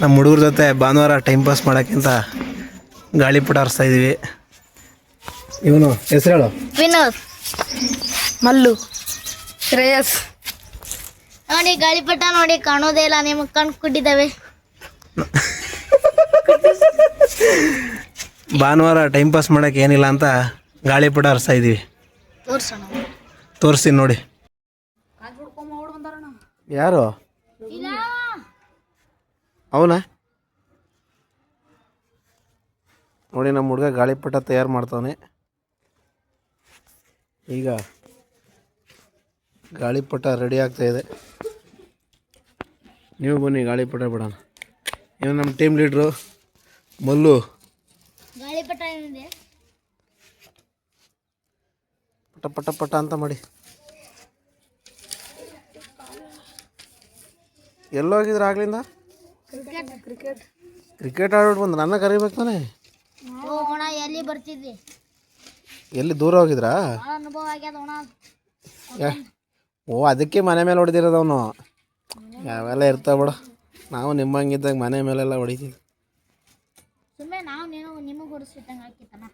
ನಮ್ಮ ಹುಡುಗರ ಜೊತೆ ಭಾನುವಾರ ಟೈಮ್ ಪಾಸ್ ಮಾಡೋಕ್ಕಿಂತ ಗಾಳಿಪಟ ಹರಿಸ್ತಾ ಇದ್ದೀವಿ ಇವನು ಹೆಸರು ಹೇಳು? ವಿನೋದ್. ಮಲ್ಲು. ಶ್ರೇಯಸ್. ನೋಡಿ ಗಾಳಿಪಟ ನೋಡಿ ಕಾಣೋದೇ ಇಲ್ಲ ನಿಮಗೆ ಕಣ್ ಕುಟ್ಟಿದ್ದಾವೆ ಭಾನುವಾರ ಟೈಮ್ ಪಾಸ್ ಮಾಡೋಕೆ ಏನಿಲ್ಲ ಅಂತ ಗಾಳಿಪಟ ಹರಿಸ್ತಾ ಇದ್ದೀವಿ ತೋರ್ಸೋಣ. ತೋರಿಸ್ತೀನಿ ನೋಡಿ. ಯಾರು? ಅವನಾ? ನೋಡಿ ನಮ್ಮ ಹುಡುಗ ಗಾಳಿಪಟ ತಯಾರು ಮಾಡ್ತಾವನೆ. ಈಗ ಗಾಳಿಪಟ ರೆಡಿ ಆಗ್ತಾ ಇದೆ. ನೀವು ಬನ್ನಿ ಗಾಳಿಪಟ ಬಿಡೋಣ. ಇನ್ನು ನಮ್ಮ ಟೀಮ್ ಲೀಡ್ರು ಮಲ್ಲು. ಗಾಳಿಪಟ ಪಟ ಪಟ ಪಟ ಅಂತ ಮಾಡಿ. ಎಲ್ಲೋಗಿದ್ರೆ ಆಗ್ಲಿಂದ? ಕ್ರಿಕೆಟ್ ಕ್ರಿಕೆಟ್ ಆಡ್ಬಿಟ್ಟು ಬಂದು ನನ್ನ ಕರಿಬೇಕು ತಾನೆ? ಹೋಗೋಣ ಎಲ್ಲಿ ಬರ್ತಿದ್ವಿ ಎಲ್ಲಿ ದೂರ ಹೋಗಿದ್ರಾ? ಭಾಳ ಅನುಭವ ಆಗ್ಯದ ಅಣ್ಣ ಯಾ- ಓ ಅದಕ್ಕೆ ಮನೆ ಮೇಲೆ ಹೊಡೆದಿರೋದವನು ಯಾವೆಲ್ಲ ಇರ್ತಾವ ಬಿಡ. ನಾವು ನಿಮ್ಮಂಗಿದ್ದಾಗ ಮನೆ ಮೇಲೆಲ್ಲ ಹೊಡಿತೀವಿ. ಸುಮ್ಮನೆ ನಾವು ನೀನು ನಿಮಗೆ ಹೊಡಿಸ್ಬಿಟ್ಟಂಗೆ ಹಾಕಿತ್ತಣ್ಣ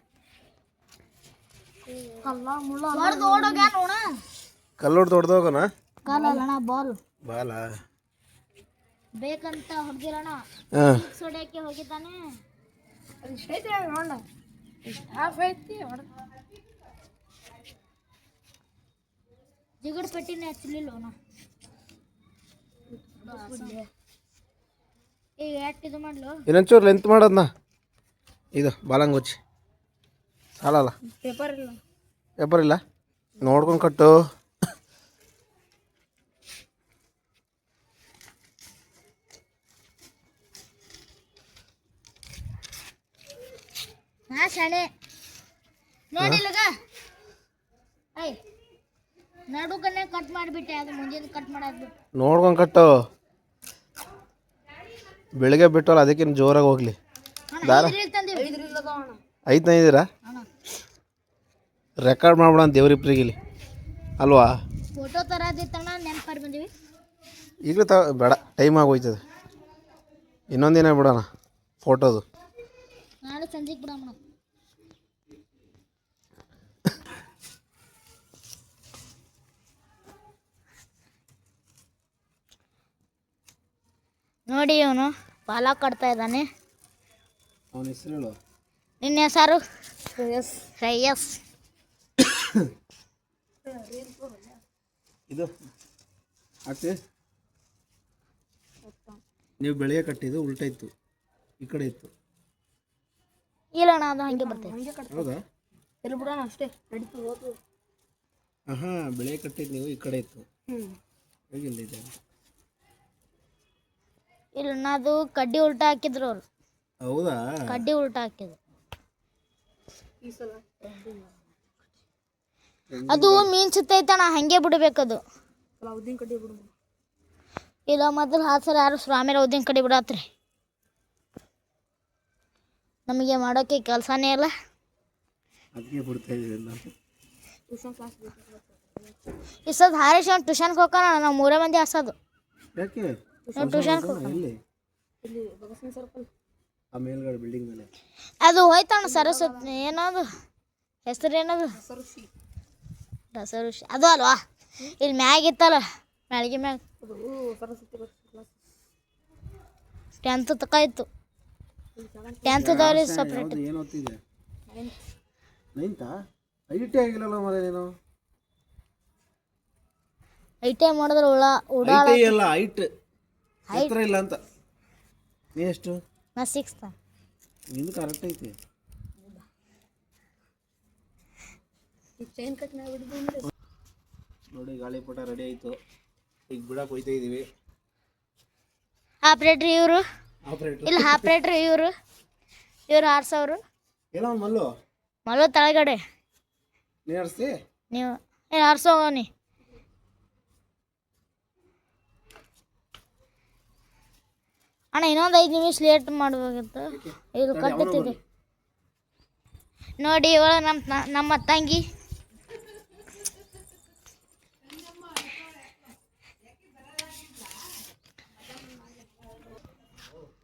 ಹೊಡ್ದು ಬಾಲ್. ಬಾಲ? ಬೇಕಂತ ಹೊಡೆದಿಲ್ಲಣ್ಣ ಹಾಂ. ಸಿಕ್ಸ್ ಹೊಡ್ಯಕ್ಕೆ ಹೋಗಿದ್ದಾನೆ? ಜಿಗಡ್ ಪಟ್ಟಿನೇ ಹಚ್ಚಲಿಲ್ಲ ಅಣ್ಣ ಈಗ ಯಾಕೆ ಇದು ಮಾಡ್ಲು? ಇನ್ನೊಂಚೂರು ಲೆಂತ್ ಮಾಡೋದನ್ನ ಇದು ಬಾಲಂಗುಚ್ಚಿ. ಸಾಲಲ್ಲ? ಪೇಪರ್ ಇಲ್ಲ. ಪೇಪರ್ ಇಲ್ಲ? ನೋಡ್ಕೊಂಡು ಕಟ್ಟು. ಹಾ ಶಾಣೆ. ನೋಡಿಲ್ಲಗ ಐ ನಡುಕನ್ನೇ ಕಟ್ ಮಾಡಿಬಿಟ್ಟೆ ಅದು ಮುಂಜಾನೆ ಕಟ್ ಮಾಡಾಕ್ಬಿಟ್ಟು. ನೋಡ್ಕೊಂಡು ಕಟ್ಟು ಬೆಳಿಗ್ಗೆ ಬಿಟ್ಟಲ್ಲ ಅದಕ್ಕೆ ಜೋರಾಗಿ ಹೋಗ್ಲಿ. ದಾರ. ಐದು ತಂದಿದ್ದೀರಾ ರೆಕಾರ್ಡ್ ಮಾಡ್ಬಿಡೋಣ ದೇವ್ರಿಪ್ರಿಗಿಲಿ ಅಲ್ವಾ? ಫೋಟೋ ತರದಿತ್ತಣ್ಣ ನೆನಪಾರಿ ಬಂದಿವಿ. ಈಗಲೂ ತ ಬೇಡ ಟೈಮ್ ಆಗೋಯ್ತದೆ ಇನ್ನೊಂದಿನ ಬಿಡೋಣ ಫೋಟೋದು ನಾಳೆ ಸಂಜೆಗೆ ಬಿಡಮ್ಮ ನೋಡಿ ಇವನು ಪಾಲ ಕಟ್ತಾ ಇದ್ದಾನೆ. ಅವನ ಹೆಸರು ಹೇಳು. ನಿನ್ನ ಹೆಸರು? ಶ್ರೇಯಸ್. ಶ್ರೇಯಸ್. ಇದು ಹಾಕ್ತಿ ನೀವು ಬೆಳೆಯ ಕಟ್ಟಿದ್ದು ಉಲ್ಟ ಇತ್ತು ಈ ಕಡೆ ಇತ್ತು. ಇಲ್ಲಣ್ಣ ಅದು ಹಂಗೆ ಬರ್ತೈತೆ. ಹೌದಾ? ಎಲ್ಲಿ ಬಿಡೋಣ ಅಷ್ಟೇ? ನಡೀತು ಹೋಗ್ತು ಹಾ ಬೆಳೆ ಕಟ್ಟಿದ್ ನೀವು ಈ ಕಡೆ ಇತ್ತು. ಹ್ಞೂ ಹೇಗಿಲ್ಲಿದೆ ಇಲ್ಲ ಅದು ಕಡ್ಡಿ ಉಲ್ಟಾ ಹಾಕಿದ್ರು ಅವ್ರು. ಹೌದಾ? ಕಡ್ಡಿ ಉಲ್ಟಾ ಹಾಕಿದ್ರು. ಈ ಸಲ. ಅದು ಮೀನ್ಸುತ್ತೈತಣ್ಣ ಹಂಗೆ ಬಿಡ್ಬೇಕದು. ಅಲ್ಲ ಉದ್ದಿನ ಕಡ್ಡಿ ಬಿಡು. ಇಲ್ಲ ಮೊದಲು ಹಾಸರ ಯಾರು ಸ್ವಾಮಿ ಉದ್ದಿನ ಕಡೆ ಬಿಡತ್ರಿ. ನಮಗೆ ಮಾಡೋಕ್ಕೆ ಕೆಲಸನೇ ಇಲ್ಲ. ಅದಕ್ಕೆ ಬಿಡ್ತಾ ಈ ಸದ್ ಹಾರೀಶ್ ಅವ್ನು ಟ್ಯೂಷನ್ಗೆ ಹೋಗೋಣ ನಾವು ಮೂರೇ ಮಂದಿ ಹಸೋದು. ಯಾಕೆ? ನಾವು ಟ್ಯೂಷನ್ಗೆ ಹೋಗೋಣ ಆ ಮೇಲ್ಗಡೆ ಬಿಲ್ಡಿಂಗ್ ಮೇಲೆ. ಅದು ಹೋಯ್ತಣ್ಣ ಸರಸ್ವತಿ ಏನದು? ಹೆಸರು ಏನದು? ಸರಸಿ ದಸರುಷಿ ಅದು ಅಲ್ವಾ? ಇಲ್ಲಿ ಮ್ಯಾಗಿತ್ತಲ್ಲ ಮ್ಯಾಳಿಗೆ ಮ್ಯಾಗ. ಅದು ಸರಸ್ವತಿ ಕ್ಲಾಸ್ ಟೆಂತ್ ತಕ ಇತ್ತು. ಟೆಂತ್ದವ್ರಿಗೆ ಸಪ್ರೇಟ್ ಏನು ಓದ್ತಿದೆ ನೈನ್ತಾ ಟಿ ಆಗಿಲ್ಲಲ್ಲ ಮರ ನೀನು? ಐ ಟಿ ಐ ಮಾಡಿದ್ರೆ ಉಳ ಉಡಾಳ ಐಟಿ ಅಲ್ಲ ಐಟ್ ಎತ್ತರ ಇಲ್ಲ ಅಂತ. ನೀ ಎಷ್ಟು? ನಾ ಸಿಕ್ಸ್ತ ನಿಂದು ಕರೆಕ್ಟ್ ಐತಿ. ನೋಡಿ ಗಾಳಿಪಟ ರೆಡಿ ಆಯ್ತು. ಈಗ ಬಿಡಕ್ಕೆ ಹೋಯ್ತಾ ಇದ್ದೀವಿ ಆಪ್ರೇಟ್ರಿ ಇವರು? ಇಲ್ಲಿ ಆಪ್ರೇಟ್ರ್ ಇವರು. ಇವ್ರು ಆರ್ಸವ್ರು ಏನೋ ಒಂದು ಮಲ್ಲು. ಮಲ್ಲು ತಳಗಡೆ. ನೀ ಆಡಿಸ್ತಿ ನೀವು ಏನು ಆರ್ಸೋನಿ ಅಣ್ಣ ಇನ್ನೊಂದು ಐದು ನಿಮಿಷ ಲೇಟ್ ಮಾಡಬೇಕಿತ್ತು ಇದು ಕಟ್ಟುತ್ತಿದೆ ನೋಡಿ. ಇವಳು ನಮ್ಮ ನಮ್ಮ ತಂಗಿ.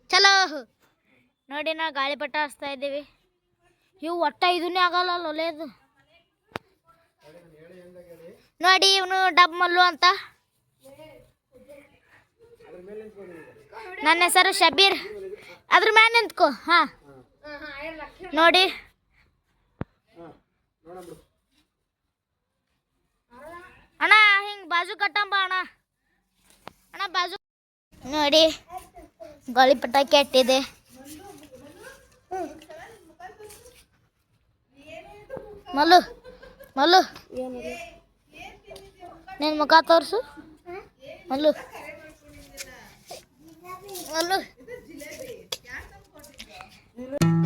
ಚಲೋ. ನೋಡಿ ನಾ ಗಾಳಿಪಟ ಹಚ್ತಾ ಇದ್ದೀವಿ. ಇವು ಒಟ್ಟ ಇದನ್ನೇ ಆಗಲ್ಲ ಒಲೆಯದು ನೋಡಿ ಇವನು ಡಬ್ ಮಲ್ಲು ಅಂತ. ನನ್ನ ಹೆಸರು ಶಬೀರ್. ಅದ್ರ ಮೇಲೆ ನಿಂತ್ಕೋ, ಹಾ. ನೋಡಿ. ಅಣ್ಣ ಹಿಂಗೆ ಬಾಜು ಕಟ್ಟಂಬ ಅಣ್ಣ. ಅಣ್ಣ ಬಾಜು. ನೋಡಿ. ಗಾಳಿಪಟ ಕೆಟ್ಟಿದೆ. ಮಲ್ಲು ಮಲ್ಲು. ನಿನ್ನ ಮುಖ ತೋರಿಸು. ಮಲ್ಲು. ಮಲ್ಲು.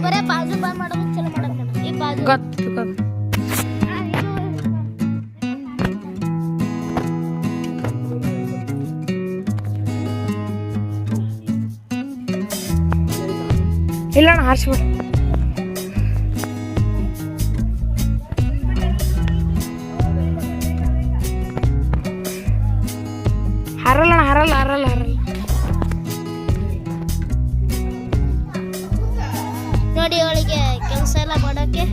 ಬರೇ ಬಾಜು ಬಾರ್ ಮಾಡೋದು ಚಲೋ ಮಾಡೋದು. ಈ ಬಾಜು. ಗೊತ್ತು ಇಲ್ಲ ಅಣ್ಣ ಹಾರಿಸ್ಬಿಡು ಹರಲ್ಲ ಅಣ್ಣ ಹರಲ್ಲ ಹರಲ್ಲ ಹರಲ್ಲ. ನೋಡಿ ಅವಳಿಗೆ ಕೆಲಸ ಎಲ್ಲ ಮಾಡೋಕ್ಕೆ.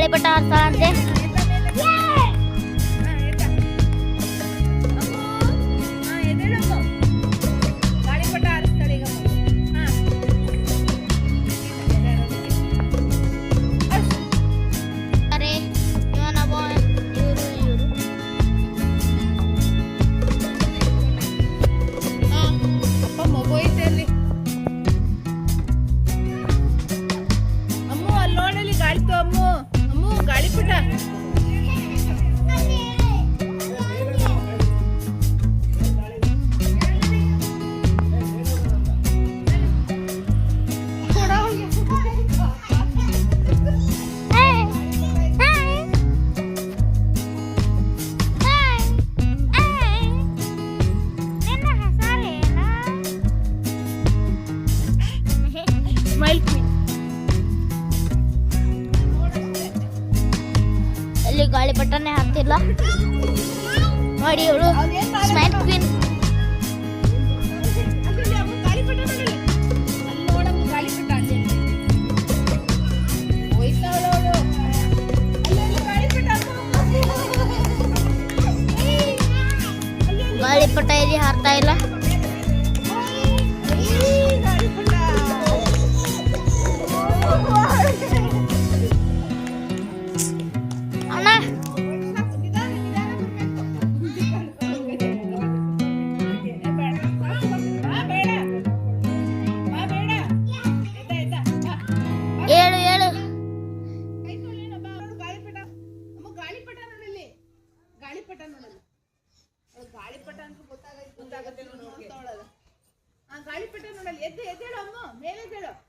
ಇವಳು ಗಾಳಿಪಟ ಆಡ್ತಾಳಂತೆ ಅಲ್ಲಿ ಅಲ್ಲಿ ಗಾಳಿ ಪಟ ಗಾಳಿಪಟ ಇಲ್ಲಿ ಹಾರ್ತಾ ಇಲ್ಲ. ಎದ್ದು ಎದ್ದೇಳು ಅಮ್ಮ ಮೇಲೆ ಎದ್ದೇಳು